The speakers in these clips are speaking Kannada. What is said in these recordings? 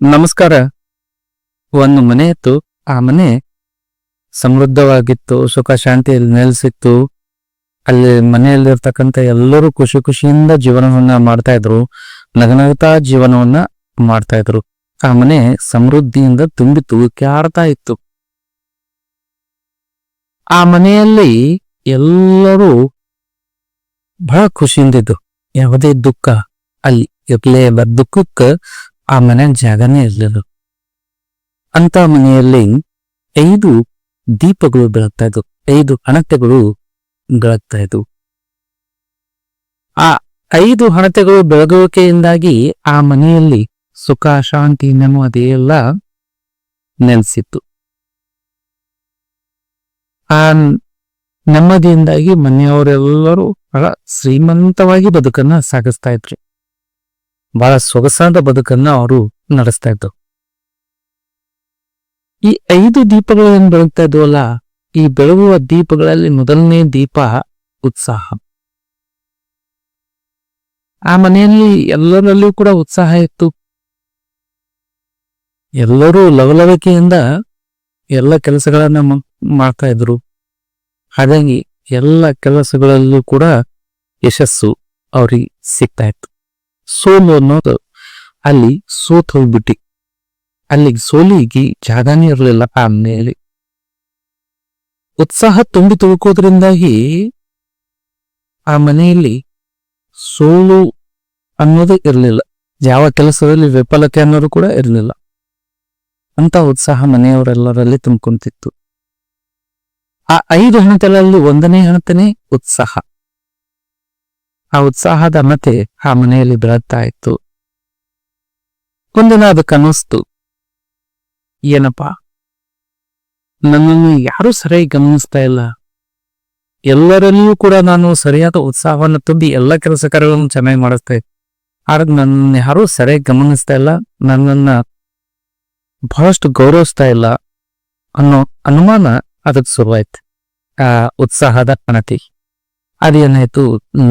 ನಮಸ್ಕಾರ. ಒಂದು ಮನೆ ಇತ್ತು. ಆ ಮನೆ ಸಮೃದ್ಧವಾಗಿತ್ತು ಸುಖ ಶಾಂತಿಯಲ್ಲಿ ನೆಲೆಸಿತ್ತು. ಅಲ್ಲಿ ಮನೆಯಲ್ಲಿರ್ತಕ್ಕಂಥ ಎಲ್ಲರೂ ಖುಷಿ ಖುಷಿಯಿಂದ ಜೀವನವನ್ನ ಮಾಡ್ತಾ ಇದ್ರು. ನಗನಗತಾ ಜೀವನವನ್ನ ಮಾಡ್ತಾ ಇದ್ರು. ಆ ಮನೆ ಸಮೃದ್ಧಿಯಿಂದ ತುಂಬಿ ಕ್ಯಾರ್ತಾ ಇತ್ತು. ಆ ಮನೆಯಲ್ಲಿ ಎಲ್ಲರೂ ಬಹಳ ಖುಷಿಯಿಂದಿದ್ದು ಯಾವುದೇ ದುಃಖ, ಅಲ್ಲಿ ಇರ್ಲೇ ಬರ್ ದುಃಖಕ್ಕೆ ಆ ಮನೆ ಜಾಗನೇ ಇರ್ಲಿಲ್ಲ. ಅಂತ ಮನೆಯಲ್ಲಿ ಐದು ದೀಪಗಳು ಬೆಳಗ್ತಾ ಇದ್ವು. ಐದು ಹಣತೆಗಳು ಬೆಳಗ್ತಾ ಇದ್ವು. ಆ ಐದು ಹಣತೆಗಳು ಬೆಳಗುವಿಕೆಯಿಂದಾಗಿ ಆ ಮನೆಯಲ್ಲಿ ಸುಖ, ಶಾಂತಿ, ನೆಮ್ಮದಿ ಎಲ್ಲ ನೆಲೆಸಿತ್ತು. ಆ ನೆಮ್ಮದಿಯಿಂದಾಗಿ ಮನೆಯವರೆಲ್ಲರೂ ಬಹಳ ಶ್ರೀಮಂತವಾಗಿ ಬದುಕನ್ನ ಸಾಗಿಸ್ತಾ ಇದ್ರು. ಬಹಳ ಸೊಗಸಾದ ಬದುಕನ್ನ ಅವರು ನಡೆಸ್ತಾ ಇದ್ರು ಈ ಐದು ದೀಪಗಳು ಏನ್ ಬೆಳಗ್ತಾ ಇದ್ವಲ್ಲ ಈ ಬೆಳಗುವ ದೀಪಗಳಲ್ಲಿ ಮೊದಲನೇ ದೀಪ ಉತ್ಸಾಹ. ಆ ಮನೆಯಲ್ಲಿ ಎಲ್ಲರಲ್ಲೂ ಕೂಡ ಉತ್ಸಾಹ ಇತ್ತು. ಎಲ್ಲರೂ ಲವಲವಿಕೆಯಿಂದ ಎಲ್ಲ ಕೆಲಸಗಳನ್ನ ಮಾಡ್ತಾ ಇದ್ರು. ಹಾಗಾಗಿ ಎಲ್ಲ ಕೆಲಸಗಳಲ್ಲೂ ಕೂಡ ಯಶಸ್ಸು ಅವ್ರಿಗೆ ಸಿಗ್ತಾ ಇತ್ತು. ಸೋಲು ಅನ್ನೋದು ಅಲ್ಲಿ ಸೋತ್ ಹೋಗ್ಬಿಟ್ಟಿ. ಅಲ್ಲಿಗೆ ಸೋಲಿಗೆ ಜಾಗನೇ ಇರಲಿಲ್ಲ ಆ ಮನೆಯಲ್ಲಿ. ಉತ್ಸಾಹ ತುಂಬಿ ತುಳುಕೋದ್ರಿಂದಾಗಿ ಆ ಮನೆಯಲ್ಲಿ ಸೋಲು ಅನ್ನೋದು ಇರಲಿಲ್ಲ. ಯಾವ ಕೆಲಸದಲ್ಲಿ ವಿಫಲತೆ ಅನ್ನೋದು ಕೂಡ ಇರಲಿಲ್ಲ. ಅಂತ ಉತ್ಸಾಹ ಮನೆಯವರೆಲ್ಲರಲ್ಲಿ ತುಂಬಿಕೊಂತಿತ್ತು. ಆ ಐದು ಹಣತೆಗಳಲ್ಲಿ ಒಂದನೇ ಹಣತನೇ ಉತ್ಸಾಹ. ಆ ಉತ್ಸಾಹದ ಮತೆ ಆ ಮನೆಯಲ್ಲಿ ಬೆಳಗ್ತಾ ಇತ್ತು. ಒಂದಿನ ಅದಕ್ಕೆ ಅನ್ನಿಸ್ತು ಏನಪ್ಪ? ನನ್ನನ್ನು ಯಾರೂ ಸರಿಯಾಗಿ ಗಮನಿಸ್ತಾ ಇಲ್ಲ. ಎಲ್ಲರಲ್ಲಿಯೂ ಕೂಡ ನಾನು ಸರಿಯಾದ ಉತ್ಸಾಹವನ್ನು ತುಂಬಿ ಎಲ್ಲ ಕೆಲಸ ಕಾರ್ಯಗಳನ್ನು ಚೆನ್ನಾಗಿ ಮಾಡಿಸ್ತಾ ಇದ್ದೆ. ಆದ್ರೆ ನನ್ನ ಯಾರೂ ಸರಿಯಾಗಿ ಗಮನಿಸ್ತಾ ಇಲ್ಲ. ನನ್ನನ್ನ ಬಹಳಷ್ಟು ಗೌರವಿಸ್ತಾ ಇಲ್ಲ ಅನ್ನೋ ಅನುಮಾನ ಅದಕ್ಕೆ ಶುರುವಾಯ್ತು. ಆ ಉತ್ಸಾಹದ ಹಣತಿ ಅದೇನಾಯ್ತು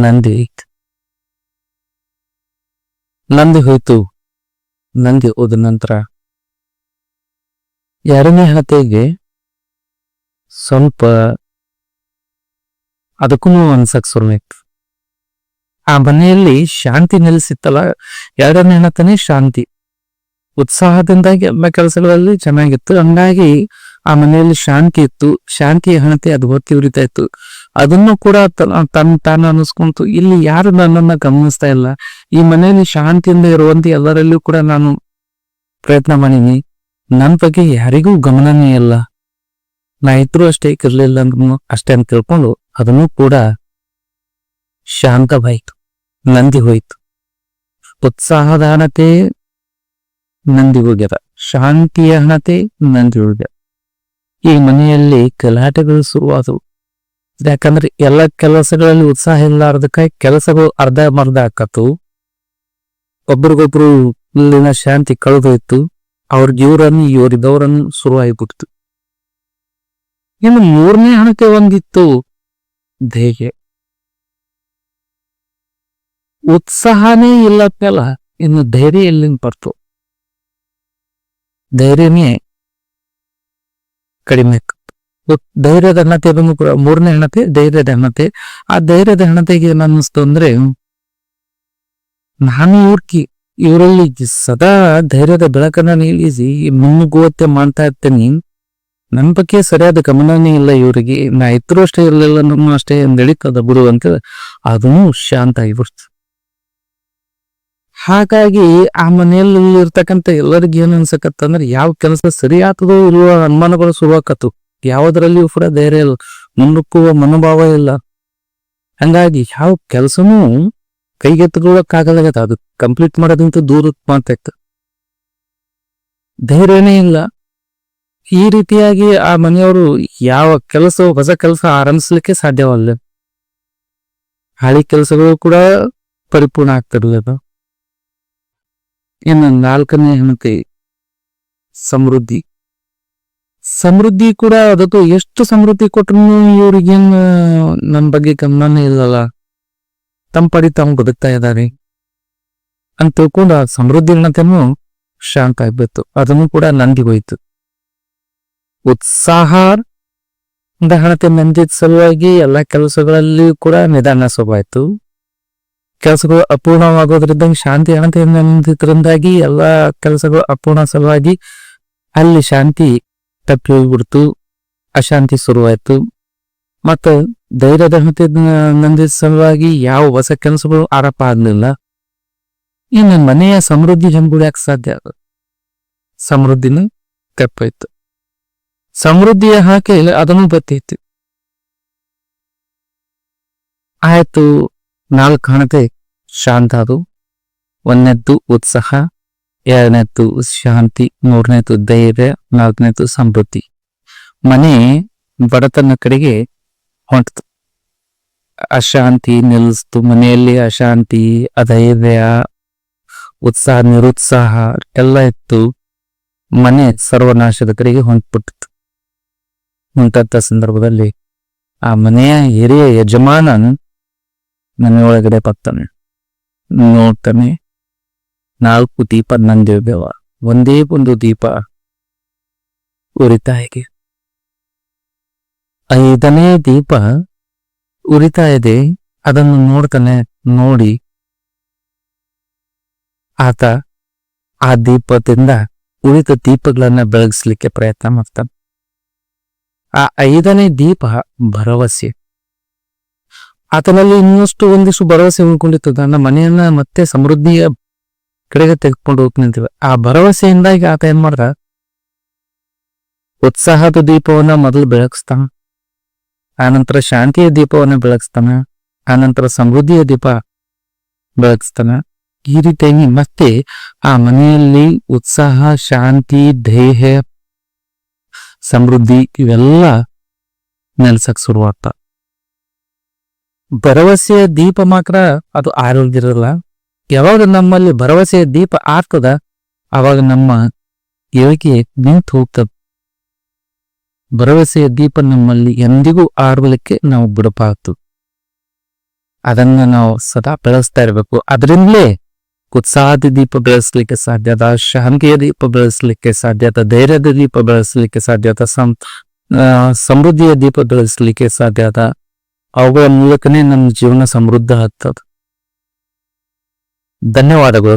ನಂದಿ ಐತ್ ನಂದಿ ಹೋಯ್ತು. ನಂದಿ ಹೋದ ನಂತರ ಎರಡನೇ ಹಣತೆಗೆ ಸ್ವಲ್ಪ ಅದಕ್ಕೂ ಅನ್ಸಕ್ ಶುರುವಾಯ್ತು. ಆ ಮನೆಯಲ್ಲಿ ಶಾಂತಿ ನೆಲೆಸಿತ್ತಲ್ಲ, ಎರಡನೇ ಹಣತನೇ ಶಾಂತಿ. ಉತ್ಸಾಹದಿಂದಾಗಿ ಎಲ್ಲ ಕೆಲಸಗಳಲ್ಲಿ ಚೆನ್ನಾಗಿತ್ತು. ಹಂಗಾಗಿ ಆ ಮನೆಯಲ್ಲಿ ಶಾಂತಿ ಇತ್ತು. ಶಾಂತಿಯ ಹಣತೆ ಅದು ಹೊತ್ತಿ ಉರಿತಾ ಇತ್ತು. ಅದನ್ನು ಕೂಡ ತನ್ನ ತಾನು ಅನಿಸ್ಕೊಂತು. ಇಲ್ಲಿ ಯಾರು ನನ್ನನ್ನ ಗಮನಿಸ್ತಾ ಇಲ್ಲ. ಈ ಮನೆಯಲ್ಲಿ ಶಾಂತಿಯಿಂದ ಇರುವಂತ ಎಲ್ಲರಲ್ಲೂ ಕೂಡ ನಾನು ಪ್ರಯತ್ನ ಮಾಡೀನಿ. ನನ್ನ ಬಗ್ಗೆ ಯಾರಿಗೂ ಗಮನನೇ ಇಲ್ಲ. ನಾ ಇದ್ರು ಅಷ್ಟೇ ಇರಲಿಲ್ಲ ಅಂದ್ರೂ ಅಷ್ಟೇ ಅಂತ ತಿಳ್ಕೊಂಡು ಅದನ್ನು ಕೂಡ ಶಾಂತವಾಯಿತು. ನಂದಿ ಹೋಯ್ತು. ಉತ್ಸಾಹದ ನಂದಿ ಹೋಗ್ಯದ. ಶಾಂತಿಯ ಹಣತೆ ನಂದಿ ಹೋಗ್ಯದ. ಈ ಮನೆಯಲ್ಲಿ ಗಲಾಟೆಗಳು ಶುರುವಾದವು. ಯಾಕಂದ್ರೆ ಎಲ್ಲ ಕೆಲಸಗಳಲ್ಲಿ ಉತ್ಸಾಹ ಇಲ್ಲಾರ್ದಕ್ಕಾಗಿ ಕೆಲಸಗಳು ಅರ್ಧ ಮರ್ಧ ಆಕತ್ತು. ಒಬ್ರಿಗೊಬ್ರು ಇಲ್ಲಿನ ಶಾಂತಿ ಕಳೆದೋಯ್ತು. ಅವ್ರಿಗೆ ಇವ್ರನ್ನು ಇವ್ರಿದವ್ರನ್ನು ಶುರುವಾಗಿಬಿಡ್ತು ಇನ್ನು ಮೂರನೇ ಹಣಕ್ಕೆ ಒಂದಿತ್ತು ಧೈರ್ಯ ಉತ್ಸಾಹನೇ ಇಲ್ಲಪ್ಪಲ್ಲ ಇನ್ನು ಧೈರ್ಯ ಎಲ್ಲಿಂದ ಬರ್ತು? ಧೈರ್ಯನೇ ಕಡಿಮೆ. ಧೈರ್ಯದ ಹಣತೆ ಅದನ್ನು ಕೂಡ ಮೂರನೇ ಹೆಣತೆ ಧೈರ್ಯದ ಹಣತೆ ಆ ಧೈರ್ಯದ ಹಣತೆಗೆ ಏನ್ ಅನ್ನಿಸ್ತು ಅಂದ್ರೆ, ನಾನು ಇವ್ರಿಗೆ ಇವರಲ್ಲಿ ಸದಾ ಧೈರ್ಯದ ಬೆಳಕನ್ನ ನಿಲ್ಲಿಸಿ ಮುನ್ನುಗುವತ್ತೆ ಮಾಡ್ತಾ ಇರ್ತೇನೆ. ನನ್ನ ಬಗ್ಗೆ ಸರಿಯಾದ ಗಮನನೇ ಇಲ್ಲ ಇವರಿಗೆ. ನಾ ಇದ್ರೂ ಅಷ್ಟೇ ಇರಲಿಲ್ಲ ನಮ್ಮ ಅಷ್ಟೇ ನಡೀತದ ಬಿಡು ಅಂತ ಅದನ್ನು ಶಾಂತ ಆಗಿಬಿಡ್ತು ಹಾಗಾಗಿ ಆ ಮನೆಯಲ್ಲಿ ಇರ್ತಕ್ಕಂಥ ಎಲ್ಲರಿಗೂ ಏನ್ ಅನ್ಸಕತ್ತಂದ್ರೆ, ಯಾವ ಕೆಲಸ ಸರಿ ಆತದೋ ಇಲ್ವೋ ಅನುಮಾನಗಳು ಶುರುವಾಕತ್ತು. ಯಾವುದರಲ್ಲಿಯೂ ಕೂಡ ಧೈರ್ಯ ಇಲ್ಲ ಮುನ್ನುಕ್ಕುವ ಮನೋಭಾವ ಇಲ್ಲ. ಹಂಗಾಗಿ ಯಾವ ಕೆಲಸನೂ ಕೈಗೆತ್ತಿಕೊಳ್ಳಕ್ಕಾಗಲಾಗತ್ತ ಅದು ಕಂಪ್ಲೀಟ್ ಮಾಡೋದಂತ ದೂರ ಮಾತಾಯ್ತು ಧೈರ್ಯನೇ ಇಲ್ಲ. ಈ ರೀತಿಯಾಗಿ ಆ ಮನೆಯವರು ಯಾವ ಕೆಲಸ, ಹೊಸ ಕೆಲಸ ಆರಂಭಿಸ್ಲಿಕ್ಕೆ ಸಾಧ್ಯವಲ್ಲ ಹಳಿ ಕೆಲಸಗಳು ಕೂಡ ಪರಿಪೂರ್ಣ ಆಗ್ತಿರ್ಲಿಲ್ಲ. ಇನ್ನು ನಾಲ್ಕನೇ ಹಣತೆ ಸಮೃದ್ಧಿ. ಸಮೃದ್ಧಿ ಕೂಡ ಅದಕ್ಕೂ ಎಷ್ಟು ಸಮೃದ್ಧಿ ಕೊಟ್ರು ಇವ್ರಿಗೇನ್ ನನ್ನ ಬಗ್ಗೆ ಗಮನನೇ ಇಲ್ಲಲ್ಲ. ತಮ್ಮ ಪಡಿ ತಾವು ಬದುಕ್ತಾ ಇದ್ದಾರೆ ಅಂತ ತಿಳ್ಕೊಂಡು ಆ ಸಮೃದ್ಧಿ ಅನ್ನತೇನು ಶಾಂತ ಆಗ್ಬಿತ್ತು ಅದನ್ನು ಕೂಡ ನಂದಿಗೋಯ್ತು ಉತ್ಸಾಹ ಹಣತೆ ನಂದಿದ ಸಲುವಾಗಿ ಎಲ್ಲ ಕೆಲಸಗಳಲ್ಲಿ ಕೂಡ ನಿಧಾನ ಸೊಬಾಯ್ತು ಕೆಲಸಗಳು ಅಪೂರ್ಣವಾಗೋದ್ರಿಂದ ಶಾಂತಿ ಹಣತೆ ನಂದಿದ್ರಿಂದಾಗಿ ಎಲ್ಲ ಕೆಲಸಗಳು ಅಪೂರ್ಣ ಸಲುವಾಗಿ ಅಲ್ಲಿ ಶಾಂತಿ ತಪ್ಪಿ ಹೋಗ್ಬಿಡ್ತು, ಅಶಾಂತಿ ಶುರುವಾಯ್ತು. ಮತ್ತು ಧೈರ್ಯದ ನಂದಿದ ಸಲುವಾಗಿ ಯಾವ ಹೊಸ ಕೆಲಸಗಳು ಆರೋಪ ಆಗ್ಲಿಲ್ಲ. ಇನ್ನು ಮನೆಯ ಸಮೃದ್ಧಿ ಹೆಂಗುಳ್ಯಾಕ ಸಾಧ್ಯ? ಸಮೃದ್ಧಿನ ತಪ್ಪಾಯ್ತು. ಸಮೃದ್ಧಿಯ ಹಾಕಿ ಅದನ್ನು ಬತ್ತೈತಿ ಆಯ್ತು, ನಾಲ್ಕು ಹಣತೆ, ಶಾಂತ ಅದು. ಒಂದನೇದ್ದು ಉತ್ಸಾಹ. ಎರಡನೇದ್ದು ಶಾಂತಿ, ಮೂರನೇದು ಧೈರ್ಯ, ನಾಲ್ಕನೇದು ಸಮೃದ್ಧಿ. ಮನೆ ಬಡತನ ಕಡೆಗೆ ಹೊಂಟಿತು. ಅಶಾಂತಿ ನಿಲ್ಲಿಸ್ತು. ಮನೆಯಲ್ಲಿ ಅಶಾಂತಿ, ಅಧೈರ್ಯ, ಉತ್ಸಾಹ, ನಿರುತ್ಸಾಹ ಎಲ್ಲ ಇತ್ತು. ಮನೆ ಸರ್ವನಾಶದ ಕಡೆಗೆ ಹೊಂಟ್ಬಿಟ್ಟಿತ್ತು ಹೊಂಟಂತ ಸಂದರ್ಭದಲ್ಲಿ ಆ ಮನೆಯ ಹಿರಿಯ ಯಜಮಾನ ಮನೆಯೊಳಗಡೆ ಬರ್ತಾನೆ. ನೋಡ್ತಾನೆ. ನಾಲ್ಕು ದೀಪ ನಂದಿರ್ಬೇವ. ಒಂದೇ ಒಂದು ದೀಪ ಉರಿತಾ ಇದೆ ಐದನೇ ದೀಪ ಉರಿತಾ ಇದೆ ಅದನ್ನು ನೋಡ್ತಾನೆ ನೋಡಿ. ಆತ ಆ ದೀಪದಿಂದ ಉಳಿದ ದೀಪಗಳನ್ನ ಬೆಳಗಿಸ್ಲಿಕ್ಕೆ ಪ್ರಯತ್ನ ಮಾಡ್ತಾನೆ. ಆ ಐದನೇ ದೀಪ ಭರವಸೆ. ಆತನಲ್ಲಿ ಇನ್ನಷ್ಟು ಒಂದಿಷ್ಟು ಭರವಸೆ ಉಳ್ಕೊಂಡಿತ್ತು ನನ್ನ ಮನೆಯನ್ನ ಮತ್ತೆ ಸಮೃದ್ಧಿಯ ಕಡೆಗೆ ತೆಗೆದುಕೊಂಡು ಹೋಗಿ ನಿಂತಿವೆ ಆ ಭರವಸೆಯಿಂದಾಗಿ ಆತ ಏನ್ ಮಾಡ್ದ? ಉತ್ಸಾಹದ ದೀಪವನ್ನ ಮೊದಲು ಬೆಳಗಿಸ್ತಾನ. ಆನಂತರ ಶಾಂತಿಯ ದೀಪವನ್ನ ಬೆಳಗಿಸ್ತಾನ. ಆನಂತರ ಸಮೃದ್ಧಿಯ ದೀಪ ಬೆಳಗಿಸ್ತಾನ. ಈ ರೀತಿಯಾಗಿ ಮತ್ತೆ ಆ ಮನೆಯಲ್ಲಿ ಉತ್ಸಾಹ, ಶಾಂತಿ, ಧೈರ್ಯ, ಸಮೃದ್ಧಿ ಇವೆಲ್ಲ ನೆಲೆಸಕ್ ಶುರುವಾಗ್ತ. ಭರವಸೆಯ ದೀಪ ಮಾತ್ರ ಅದು ಆರೋಗ್ಯರಲ್ಲ ಯಾವಾಗ ನಮ್ಮಲ್ಲಿ ಭರವಸೆಯ ದೀಪ ಆಗ್ತದ ಅವಾಗ ನಮ್ಮ ಏಳಿಗೆ ನಿಂತು ಹೋಗ್ತದ. ಭರವಸೆಯ ದೀಪ ನಮ್ಮಲ್ಲಿ ಎಂದಿಗೂ ಆರ್ವಲಿಕ್ಕೆ ನಾವು ಬಿಡಬಾರ್ದು. ಅದನ್ನ ನಾವು ಸದಾ ಬೆಳೆಸ್ತಾ ಇರಬೇಕು. ಅದರಿಂದಲೇ ಉತ್ಸಾಹದ ದೀಪ ಬೆಳೆಸಲಿಕ್ಕೆ ಸಾಧ್ಯದ ಶಾಂತಿಯ ದೀಪ ಬೆಳೆಸಲಿಕ್ಕೆ ಸಾಧ್ಯದ ಧೈರ್ಯದ ದೀಪ ಬೆಳೆಸಲಿಕ್ಕೆ ಸಾಧ್ಯ ಸಂ ಸಮೃದ್ಧಿಯ ದೀಪ ಬೆಳೆಸಲಿಕ್ಕೆ ಅದ ಅವುಗಳ ಮೂಲಕನೇ ನಮ್ಮ ಜೀವನ ಸಮೃದ್ಧ ಆಗ್ತದ. ధన్యవాదాలు